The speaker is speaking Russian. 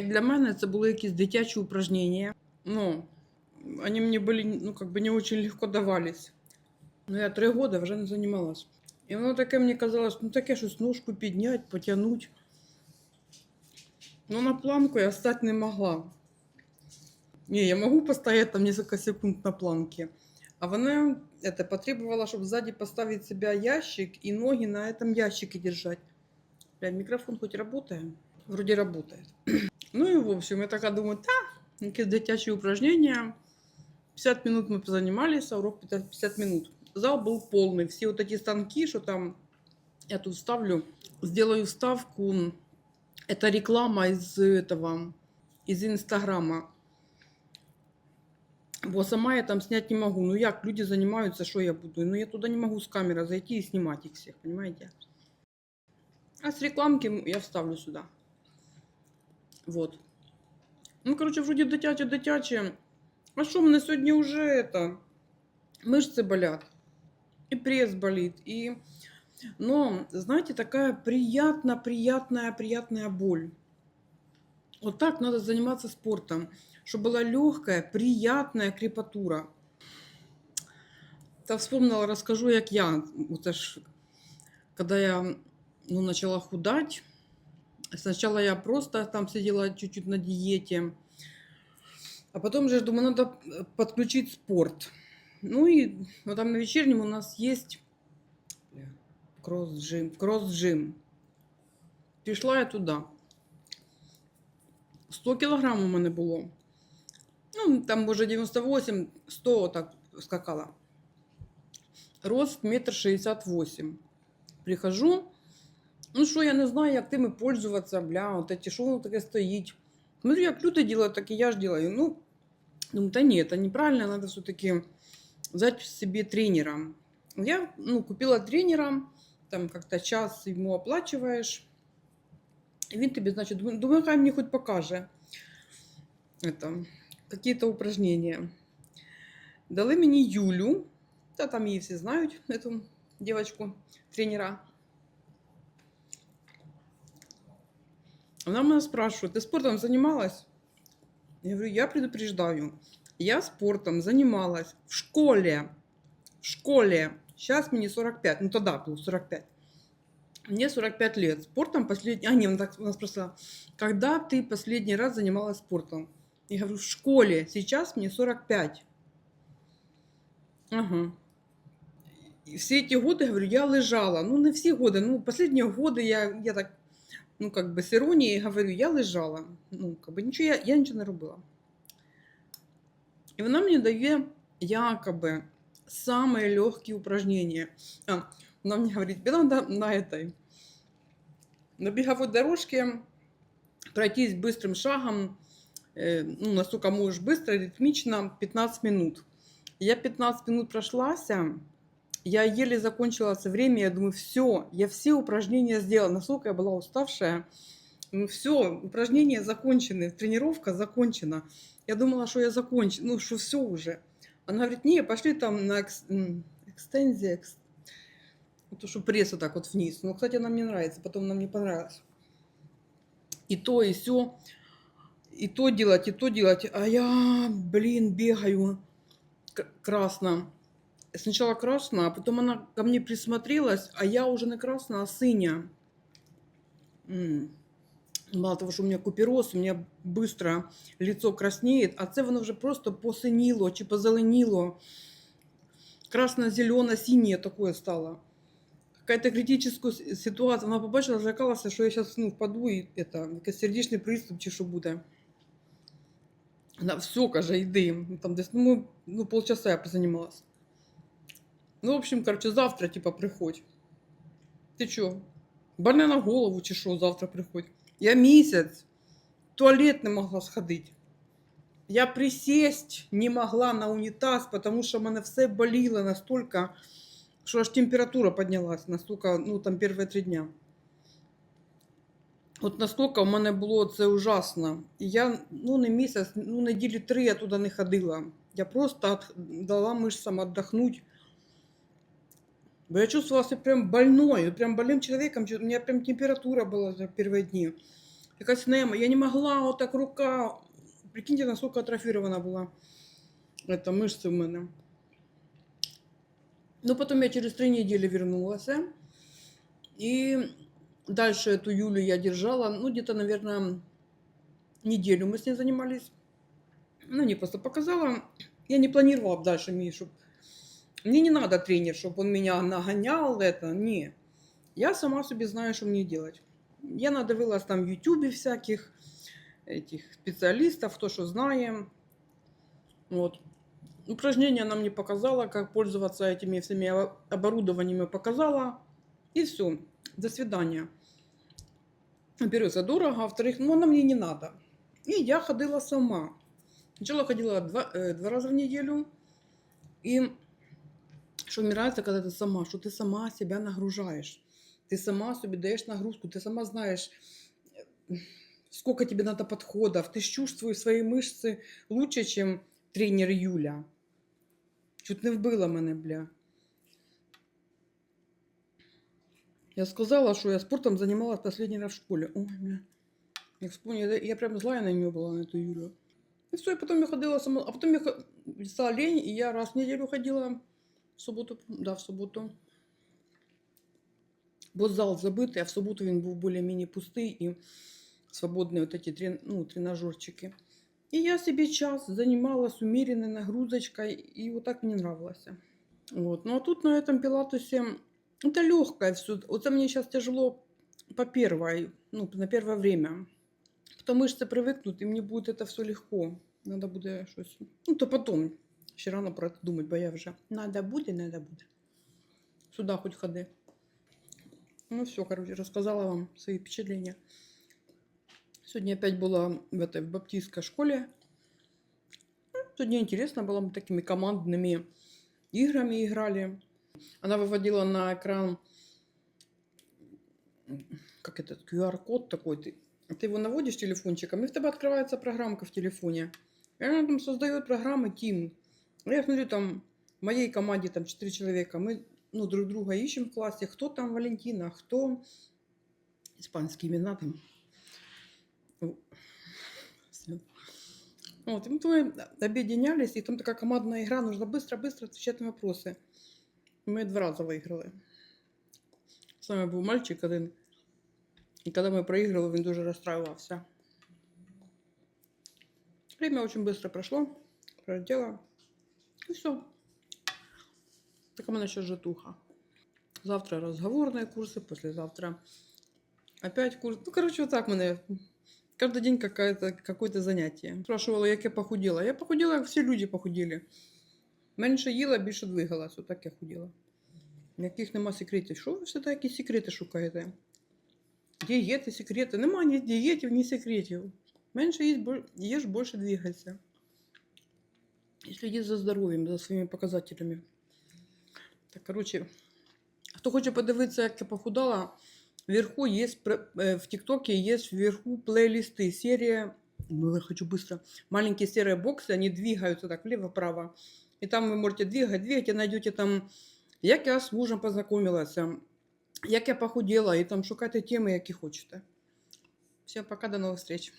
Для мене це були якісь дитячі упражнення. Ну, вони мені були, ну, как бы не очень легко давались. Ну, я три роки вже не займалась. І воно таке мені казалось, ну таке щось ножку підняти, потягнути. Ну, на планку я встати не могла. Не, я могу постоять там несколько секунд на планке. А вона это потребовала, чтобы сзади поставить себя ящик и ноги на этом ящике держать. Бля, микрофон хоть работает? Вроде работает. Ну и в общем, я такая думаю, та, якісь дитячі упражнения. 50 минут мы позанимались, а урок 50 минут. Зал был полный. Все вот эти станки, что там я тут ставлю, сделаю вставку. Это реклама из этого, из Инстаграма. Бо сама я там снять не могу. Ну як люди занимаются, что я буду? Ну я туда не могу с камеры зайти и снимать их всех, понимаете? А с рекламки я вставлю сюда. Вот. Ну, короче, вроде дитяче, дитяче. А что, мне сегодня уже это... Мышцы болят. И пресс болит. И... Но, знаете, такая приятная, приятная, приятная боль. Вот так надо заниматься спортом, чтобы была легкая, приятная крепатура. Та вспомнила, расскажу, як я. Это ж, когда я ну, начала худать, сначала я просто там сидела чуть-чуть на диете, а потом же думаю, надо э, подключить спорт. Ну и вот там на вечернем у нас есть кросс-джим. Кросс-джим. Пішла я туди. 100 кілограм у мене було. Ну, там може 98, 100 так скакала. Рост метр шістдесят вісім. Прихожу. Ну що, я не знаю, як тими пользуватися, бля, от эти, що воно таке стоїть. Смотрю, як люди делают, так і я ж делаю. Ну, думаю, та ні, це неправильно, надо все-таки взять себе тренера. Я ну, купила тренера, там как-то час ему оплачиваешь. И він тобі, значить, думаю, думаю, хай мені хоч покаже это, какие-то упражнения. Дали мені Юлю, та там її всі знають, эту девочку, тренера. Она меня спрашивает, ты спортом занималась? Я говорю, я предупреждаю, я спортом занималась в школе, в школе. Сейчас мне 45, ну тогда было 45. Мне 45 лет. Спортом последний... А, нет, он так у нас просто... Когда ты последний раз занималась спортом? Я говорю, в школе. Сейчас мне 45. Ага. И все эти годы, говорю, я лежала. Ну, не все годы. Ну, последние годы я, я так, ну, как бы с иронией говорю, я лежала. Ну, как бы ничего, я, я ничего не робила. І вона мені дає якоби самые легкие упражнения. А, она мне говорит, тебе надо на этой, на беговой дорожке пройтись быстрым шагом, э, ну, насколько можешь быстро, ритмично, 15 минут. Я 15 минут прошлась, я еле закончила со время, я думаю, все, я все упражнения сделала, насколько я была уставшая. Ну все, упражнения закончены, тренировка закончена. Я думала, что я закончу, ну что все уже. Она говорит, не, пошли там на экс- м, экстензия, экс- то, что пресс вот так вот вниз. Ну, кстати, она мне нравится, потом она мне понравилась. И то, и все, и то делать, и то делать. А я, блин, бегаю красно Сначала красно, а потом она ко мне присмотрелась, а я уже не красно, а синя. М. Мало того, що у мене купероз, у мене швидко лицо краснеє, а це воно вже просто посиніло чи позеленіло. Красно-зелено-синее такое стало. Какая-то критическая с- ситуація. Вона побачила, злякалася, що я зараз ну, впаду і это, якийсь сердечний приступ чи що буде. Вона все, каже, йди. Ну, Там десь, ну, ми, ну, полчаса я позанімалась. Ну, в общем, короче, завтра, типа, приходь. Ти чо? Больна на голову чи що, завтра приходь. Я місяць в туалет не могла сходити. Я присесть не могла на унітаз, потому що в мене все боліло настільки, що аж температура піднялась настільки, ну там перші три дня. От настільки в мене було це ужасно. І я ну не місяць, ну неділі три я туди не ходила. Я просто дала мышцам отдохнуть. Бо я чувствовала себя прям больной, прям больным человеком. У меня прям температура была за первые дни. якась нема. Я не могла, отак рука. Прикиньте, наскільки атрофірована була эта мышца у мене. Ну, потом я через три недели вернулась. И дальше эту Юлю я держала, ну, где-то, наверное, неделю мы с ней занимались. Ну, не просто показала. Я не планировала дальше, Мишу. Мне не надо тренер, чтобы он меня нагонял, это, не. Я сама себе знаю, что мне делать. Я надивилась там в Ютубе всяких этих специалистов, кто что знаем. Вот. Упражнения она мне показала, как пользоваться этими всеми оборудованиями показала. И все. До свидания. За дорого, а во-вторых, ну, она мне не надо. И я ходила сама. Сначала ходила два, э, два раза в неделю. И что мне нравится, когда ты сама, что ты сама себя нагружаешь. Ты сама себе даешь нагрузку, ты сама знаешь, э, сколько тебе надо подходов. Ты ж чувствуешь свои мышцы лучше, чем тренер Юля. Чуть не вбила мене, бля. Я сказала, что я спортом занималась последний раз в школе. Ой, бля. Я вспомнила, я, прям злая на нее была, на эту Юлю. И все, и потом я ходила сама. А потом я стала лень, и я раз в неделю ходила в субботу, да, в субботу. Бо зал забитий, а в суботу він був більш-менш пустий і свободні от эти трен, ну, тренажерчики. И я себе час занималась умеренной нагрузочкой, и вот так мне нравилось. Вот. Ну а тут на этом пилатусе это легкое все. Вот это мне сейчас тяжело по первой, ну, на первое время. Потому что привыкнут, и мне будет это все легко. Надо будет щось. Ну, то потом. Ще рано про це думати, бо я вже. Надо буде, надо буде. Сюда хоть ходи. Ну все, короче, рассказала вам свои впечатления. Сегодня опять была в этой в баптистской школе. Ну, Сегодня интересно было, мы такими командными играми играли. Она выводила на экран как этот QR-код такой. Ты, ты его наводишь телефончиком, и в тебя открывается программка в телефоне. И она там создает программы Team. Ну, Я смотрю, там в моей команде там 4 человека. Мы ну, друг друга ищем в классе. Кто там Валентина, кто испанские имена там. О, всё. Вот, и мы там объединялись, и там такая командная игра, нужно быстро-быстро отвечать на вопросы. Ми два рази виграли. З нами був мальчик один. І коли ми проіграли, він дуже розстраювався. Время очень быстро прошло, пролетело. И все. Так у меня еще житуха. Завтра разговорные курсы, послезавтра опять курс. Ну, короче, вот так мене. Каждый день какая-то, какое-то занятие. Спрашивала, як я похудела. Я похудела, як всі люди похудели. Менше їла, більше двигалась. Отак я худіла. Ніяких нема секретів. Що ви все такі секрети шукаєте? Дієти, секрети. Нема ні дієтів, ні секретів. Менше їсть, бо- їж, більше двигайся. І сліди за здоров'ям, за своїми показателями. Так, коротше, хто хоче подивитися, як я похудала, вверху есть, пр- э, в ТикТоке есть вверху плейлисты, серия, ну, я хочу быстро, маленькие серые боксы, они двигаются так влево-право. И там вы можете двигать, двигать, и найдете там, як я з мужем познакомилася, як я похудела, і там шукайте теми, які хочете. Всем пока, до новых встреч.